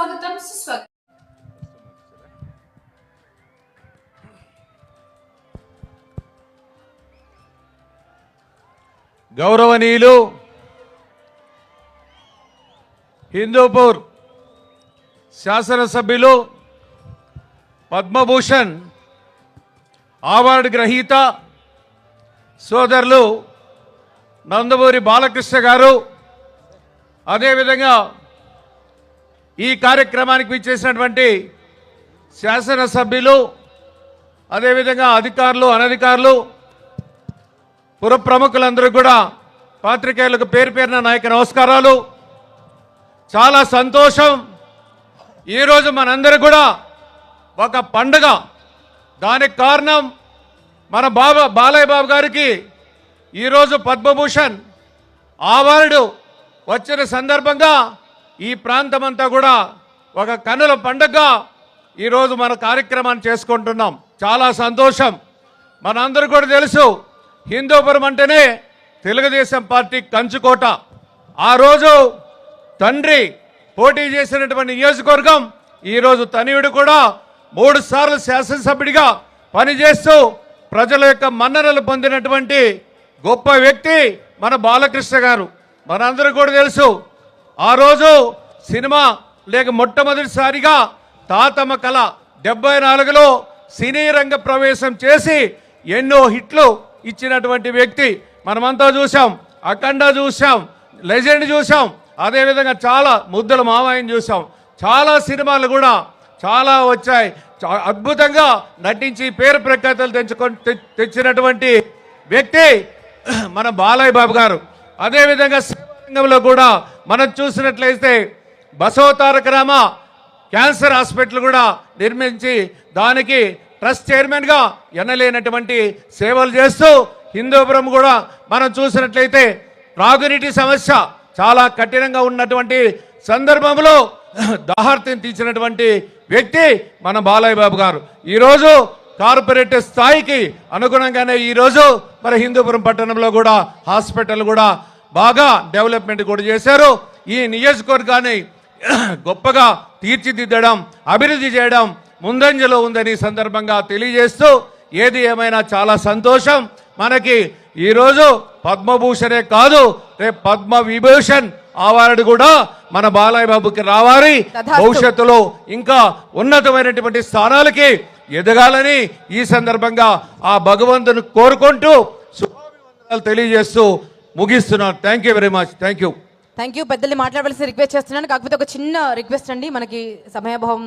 స్వాగతం సుస్వాగతం గౌరవనీయులు హిందూపూర్ శాసనసభ్యులు పద్మభూషణ్ అవార్డు గ్రహీత సోదరులు నందమూరి బాలకృష్ణ గారు అదేవిధంగా ఈ కార్యక్రమానికి విచ్చేసినటువంటి శాసనసభ్యులు అదేవిధంగా అధికారులు అనధికారులు పుర ప్రముఖులందరూ కూడా పాత్రికేయులకు పేరు పేరిన నాయక నమస్కారాలు. చాలా సంతోషం. ఈరోజు మనందరూ కూడా ఒక పండుగ. దానికి కారణం మన బాబా బాలయ్య బాబు గారికి ఈరోజు పద్మభూషణ్ అవార్డు వచ్చిన సందర్భంగా ఈ ప్రాంతమంతా కూడా ఒక కన్నుల పండుగ ఈరోజు మన కార్యక్రమాన్ని చేసుకుంటున్నాం. చాలా సంతోషం. మనందరూ కూడా తెలుసు హిందూపురం అంటేనే తెలుగుదేశం పార్టీ కంచుకోట. ఆ రోజు తండ్రి పోటీ చేసినటువంటి నియోజకవర్గం ఈరోజు తనయుడు కూడా మూడు సార్లు శాసనసభ్యుడిగా పనిచేస్తూ ప్రజల యొక్క మన్ననలు పొందినటువంటి గొప్ప వ్యక్తి మన బాలకృష్ణ గారు. మనందరూ కూడా తెలుసు ఆ రోజు సినిమా లేక మొట్టమొదటిసారిగా తాతమ్మ కళ డెబ్బై నాలుగులో సినీ రంగ ప్రవేశం చేసి ఎన్నో హిట్లు ఇచ్చినటువంటి వ్యక్తి మనమంతా చూసాం అఖండ చూసాం లెజెండ్ చూసాం అదేవిధంగా చాలా ముద్దల మామయ్యని చూసాం చాలా సినిమాలు కూడా చాలా వచ్చాయి. చా- అద్భుతంగా నటించి పేరు ప్రఖ్యాతలు తెచ్చుకొని తె- తెచ్చినటువంటి వ్యక్తి మన బాలయ్య బాబు గారు. అదేవిధంగా రంగంలో కూడా మనం చూసినట్లయితే బసవతారకరామ క్యాన్సర్ హాస్పిటల్ కూడా నిర్మించి దానికి ట్రస్ట్ చైర్మన్గా ఎనలేనటువంటి సేవలు చేస్తూ హిందూపురం కూడా మనం చూసినట్లయితే త్రాగునీటి సమస్య చాలా కఠినంగా ఉన్నటువంటి సందర్భంలో దాహార్తిని తీర్చినటువంటి వ్యక్తి మన బాలయ్య బాబు గారు. ఈరోజు కార్పొరేట్ స్థాయికి అనుగుణంగానే ఈరోజు మన హిందూపురం పట్టణంలో కూడా హాస్పిటల్ కూడా బాగా డెవలప్మెంట్ కూడా చేశారు. ఈ నియోజకవర్గాన్ని గొప్పగా తీర్చిదిద్దడం అభివృద్ధి చేయడం ముందంజలో ఉందని సందర్భంగా తెలియజేస్తూ ఏది ఏమైనా చాలా సంతోషం. మనకి ఈరోజు పద్మభూషణే కాదు రేపు పద్మ విభూషణ్ అవార్డు కూడా మన బాలయ్య బాబుకి రావాలి. భవిష్యత్తులో ఇంకా ఉన్నతమైనటువంటి స్థానాలకి ఎదగాలని ఈ సందర్భంగా ఆ భగవంతుని కోరుకుంటూ శుభాభివందనాలు తెలియజేస్తూ ముగిస్తున్నాను. Thank you very much thank you thank you పెద్దల్ని మాట్లాడవలసి రిక్వెస్ట్ చేస్తున్నాను. కాకపోతే ఒక చిన్న రిక్వెస్ట్ అండి. మనకి సమయాభావం